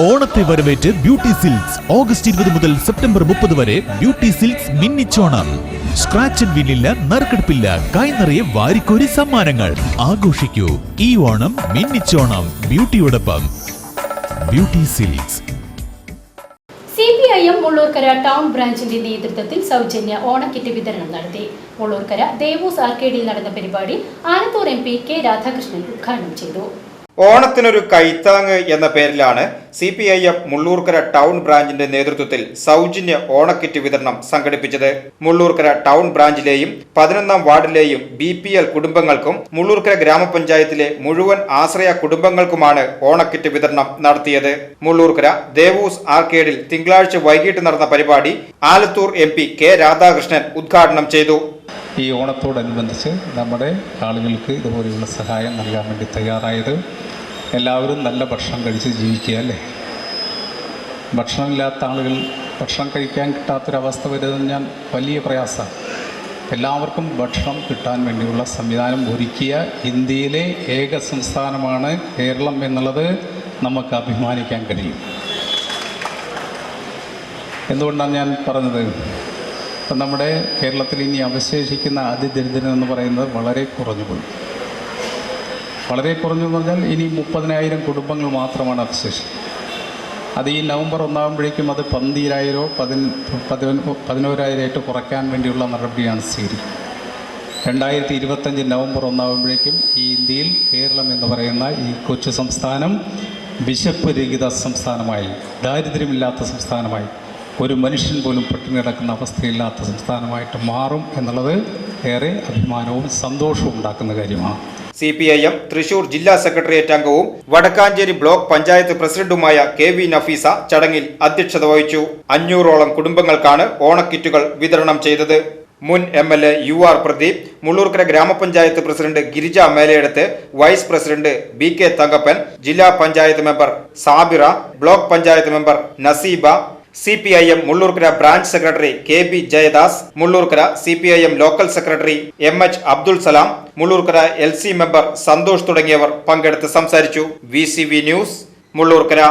ഓണത്തെ വരവേറ്റ് beauty silks. August ഇരുപത് മുതൽ സെപ്റ്റംബർ മുപ്പത് വരെ ബ്യൂട്ടി സിൽക്സ് മിന്നിച്ചോണം. സ്ക്രാച്ച് ആൻഡ് വിന്നില്ല നറുക്കെടുപ്പില്ല. കൈനിറയെ വാരിക്കോരി സമ്മാനങ്ങൾ. ആഘോഷിക്കൂ. ഈ ഓണം മിന്നിച്ചോണം. ബ്യൂട്ടിയോടൊപ്പം. Beauty Silks. C P I M Mullurkara town ബ്രാഞ്ചിന്റെ നേതൃത്വത്തിൽ സൗജന്യ ഓണക്കിറ്റ് വിതരണം നടത്തി. മുള്ളൂർക്കര ദേവൂസ് ആർക്കേഡിൽ നടന്ന പരിപാടി Alathur M P K Radhakrishnan ഉദ്ഘാടനം ചെയ്തു. ഓണത്തിനൊരു കൈത്താങ് എന്ന പേരിലാണ് C P I M Mullurkara town ബ്രാഞ്ചിന്റെ നേതൃത്വത്തിൽ സൗജന്യ ഓണക്കിറ്റ് വിതരണം സംഘടിപ്പിച്ചത്. മുള്ളൂർക്കര ടൗൺ ബ്രാഞ്ചിലെയും പതിനൊന്നാം വാർഡിലെയും ബി പി എൽ കുടുംബങ്ങൾക്കും മുള്ളൂർക്കര ഗ്രാമപഞ്ചായത്തിലെ മുഴുവൻ ആശ്രയ കുടുംബങ്ങൾക്കുമാണ് ഓണക്കിറ്റ് വിതരണം നടത്തിയത്. മുള്ളൂർക്കര ദേവൂസ് ആർക്കേഡിൽ തിങ്കളാഴ്ച വൈകിട്ട് നടന്ന പരിപാടി Alathur M P K Radhakrishnan ഉദ്ഘാടനം ചെയ്തു. ഈ ഓണത്തോടനുബന്ധിച്ച് നമ്മുടെ ആളുകൾക്ക് ഇതുപോലെയുള്ള സഹായം നൽകാൻ വേണ്ടി തയ്യാറായത് എല്ലാവരും നല്ല ഭക്ഷണം കഴിച്ച് ജീവിക്കുക അല്ലേ? ഭക്ഷണമില്ലാത്ത ആളുകൾ ഭക്ഷണം കഴിക്കാൻ കിട്ടാത്തൊരവസ്ഥ വരുന്നത് ഞാൻ വലിയ പ്രയാസമാണ്. എല്ലാവർക്കും ഭക്ഷണം കിട്ടാൻ വേണ്ടിയുള്ള സംവിധാനം ഒരുക്കിയ ഇന്ത്യയിലെ ഏക സംസ്ഥാനമാണ് കേരളം എന്നുള്ളത് നമുക്ക് അഭിമാനിക്കാൻ കഴിയും. എന്തുകൊണ്ടാണ് ഞാൻ പറഞ്ഞത്? ഇപ്പം നമ്മുടെ കേരളത്തിൽ ഇനി അവശേഷിക്കുന്ന അതിദരിദ്രൻ എന്ന് പറയുന്നത് വളരെ കുറഞ്ഞു പോയി. വളരെ കുറഞ്ഞു എന്ന് പറഞ്ഞാൽ ഇനി മുപ്പതിനായിരം കുടുംബങ്ങൾ മാത്രമാണ് അവശേഷിക്കുന്നത്. അത് ഈ നവംബർ ഒന്നാകുമ്പോഴേക്കും അത് പന്തീരായിരോ പതിനൊ പതിനോരായിരമായിട്ട് കുറയ്ക്കാൻ വേണ്ടിയുള്ള നടപടിയാണ് സ്വീകരിക്കുന്നത്. രണ്ടായിരത്തി ഇരുപത്തഞ്ച് നവംബർ ഒന്നാകുമ്പോഴേക്കും ഈ ഇന്ത്യയിൽ കേരളം എന്ന് പറയുന്ന ഈ കൊച്ചു സംസ്ഥാനം വിശപ്പ് രഹിത സംസ്ഥാനമായി ദാരിദ്ര്യമില്ലാത്ത സംസ്ഥാനമായി ഒരു മനുഷ്യൻ പോലും പട്ടിണി കിടക്കുന്ന അവസ്ഥയില്ലാത്ത സംസ്ഥാനമായിട്ട് മാറും എന്നുള്ളത് ഏറെ അഭിമാനവും സന്തോഷവും ഉണ്ടാക്കുന്ന കാര്യമാണ്. C P I M Thrissur ജില്ലാ സെക്രട്ടേറിയറ്റ് അംഗവും വടക്കാഞ്ചേരി ബ്ലോക്ക് പഞ്ചായത്ത് പ്രസിഡന്റുമായ കെ വി നഫീസ ചടങ്ങിൽ അധ്യക്ഷത വഹിച്ചു. അഞ്ഞൂറോളം കുടുംബങ്ങൾക്കാണ് ഓണക്കിറ്റുകൾ വിതരണം ചെയ്തത്. മുൻ M L A U R Pradeep Mullurkara ഗ്രാമപഞ്ചായത്ത് president Girija Melayeduth vice president B K Thankappan ജില്ലാ panchayat member Sabira block panchayat member Naseeba C P I M Mullurkara branch secretary K B Jayadas Mullurkara C P I M local secretary M H Abdul Salam Mullurkara L C member Santhosh തുടങ്ങിയവർ പങ്കെടുത്ത് സംസാരിച്ചു. V C V news Mullurkara.